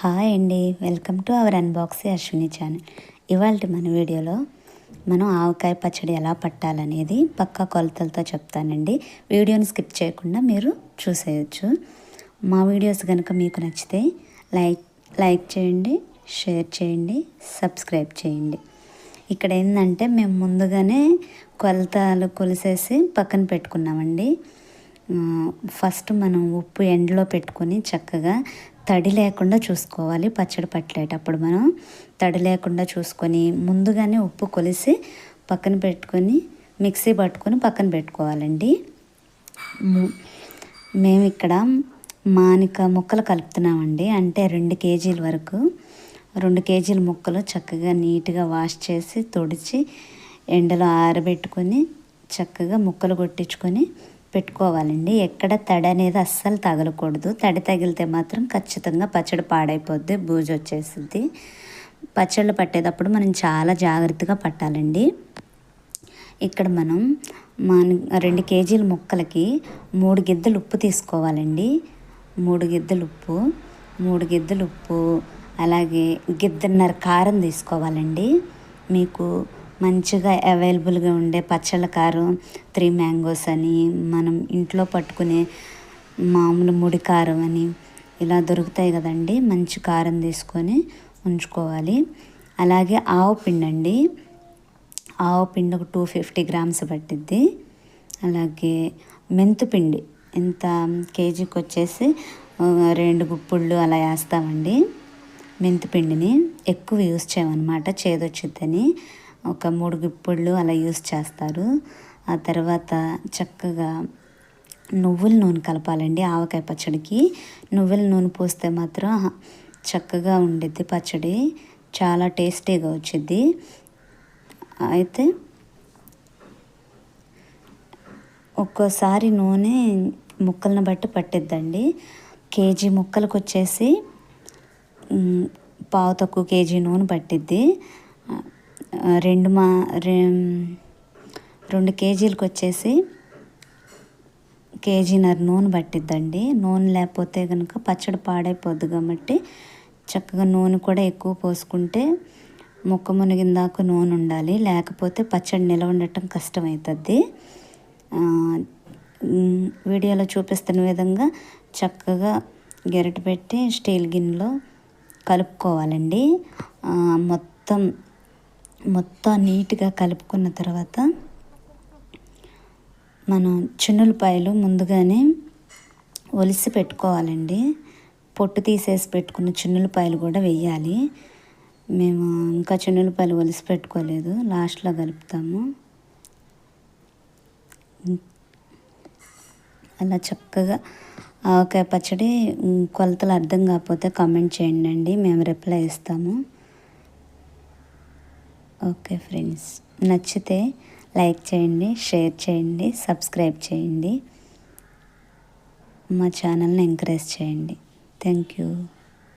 Hi అండి. Welcome to our Unboxy Ashwini channel. ఇవాళ మన వీడియోలో మనం ఆవకాయ పచ్చడి ఎలా పట్టాలనేది పక్కా కొలతలతో చెప్తానండి. వీడియోని స్కిప్ చేయకుండా మీరు చూసేయచ్చు. మా వీడియోస్ కనుక మీకు నచ్చితే లైక్ లైక్ చేయండి షేర్ చేయండి సబ్స్క్రైబ్ చేయండి. ఇక్కడ ఏంటంటే మేము ముందుగానే కొలతలు కొలిసేసి పక్కన పెట్టుకున్నామండి. ఫస్ట్ మనం ఉప్పు ఎండలో పెట్టుకొని చక్కగా తడి లేకుండా చూసుకోవాలి పచ్చడి పట్టలేటప్పుడు మనం. తడి లేకుండా చూసుకొని ముందుగానే ఉప్పు కొలిసి పక్కన పెట్టుకొని మిక్సీ పట్టుకొని పక్కన పెట్టుకోవాలండి. మేము ఇక్కడ మానిక ముక్కలు కలుపుతున్నామండి. అంటే రెండు కేజీల వరకు రెండు కేజీల ముక్కలు చక్కగా నీట్గా వాష్ చేసి తుడిచి ఎండలో ఆరబెట్టుకొని చక్కగా ముక్కలు కొట్టించుకొని పెట్టుకోవాలండి. ఎక్కడ తడి అనేది అస్సలు తగలకూడదు. తడి తగిలితే మాత్రం ఖచ్చితంగా పచ్చడి పాడైపోద్ది బూజు వచ్చేస్తుంది పచ్చళ్ళు పట్టేటప్పుడు మనం చాలా జాగ్రత్తగా పట్టాలండి. ఇక్కడ మనం మన రెండు కేజీల ముక్కలకి మూడు గిద్దలు ఉప్పు తీసుకోవాలండి. మూడు గిద్దలు ఉప్పు మూడు గిద్దలు ఉప్పు అలాగే గిద్దన్నర కారం తీసుకోవాలండి. మీకు మంచిగా అవైలబుల్గా ఉండే పచ్చళ్ళ కారం త్రీ మ్యాంగోస్ అని మనం ఇంట్లో పట్టుకునే మామూలు ముడి కారం అని ఇలా దొరుకుతాయి కదండి. మంచి కారం తీసుకొని ఉంచుకోవాలి. అలాగే ఆవు పిండి అండి ఆవు పిండి ఒక టూ ఫిఫ్టీ గ్రామ్స్ పట్టిద్ది. అలాగే మెంతుపిండి ఇంత కేజీకి వచ్చేసి రెండు గుప్పుళ్ళు అలా వేస్తామండి. మెంతిపిండిని ఎక్కువ యూస్ చేయమన్నమాట చేదొచ్చిద్దని. ఒక మూడు గుప్పిళ్ళు అలా యూస్ చేస్తారు. ఆ తర్వాత చక్కగా నువ్వుల నూనె కలపాలండి ఆవకాయ పచ్చడికి. నువ్వుల నూనె పోస్తే మాత్రం చక్కగా ఉండిద్ది పచ్చడి. చాలా టేస్టీగా వచ్చిద్ది. అయితే ఒక్కోసారి నూనె ముక్కలను బట్టి పట్టిద్దండి. కేజీ ముక్కలకు వచ్చేసి పావు తక్కువ కేజీ నూనె పట్టిద్ది. రెండు మా రెండు కేజీలకు వచ్చేసి కేజీన్నర నూనె పట్టిద్దండి. నూనె లేకపోతే కనుక పచ్చడి పాడైపోద్ది కాబట్టి చక్కగా నూనె కూడా ఎక్కువ పోసుకుంటే ముక్క మునిగిందాక నూనె ఉండాలి లేకపోతే పచ్చడి నిలవ ఉండటం కష్టమవుతుంది వీడియోలో చూపిస్తున్న విధంగా చక్కగా గెరట పెట్టి స్టీల్ గిన్నెలో కలుపుకోవాలండి. మొత్తం మొత్తం నీట్గా కలుపుకున్న తర్వాత మనం చిన్నులపాయలు ముందుగానే ఒలిసి పెట్టుకోవాలండి. పొట్టు తీసేసి పెట్టుకున్న చిన్నులపాయలు కూడా వెయ్యాలి మేము ఇంకా చిన్నులపాయలు ఒలిసి పెట్టుకోలేదు. లాస్ట్లో కలుపుతాము. అలా చక్కగా ఆవకాయ పచ్చడి కొలతలు అర్థం కాకపోతే కామెంట్ చేయండి మేము రిప్లై ఇస్తాము. Okay friends. నచ్చితే లైక్ చేయండి షేర్ చేయండి సబ్స్క్రైబ్ చేయండి. మా ఛానల్ని ఎంకరేజ్ చేయండి. Thank you.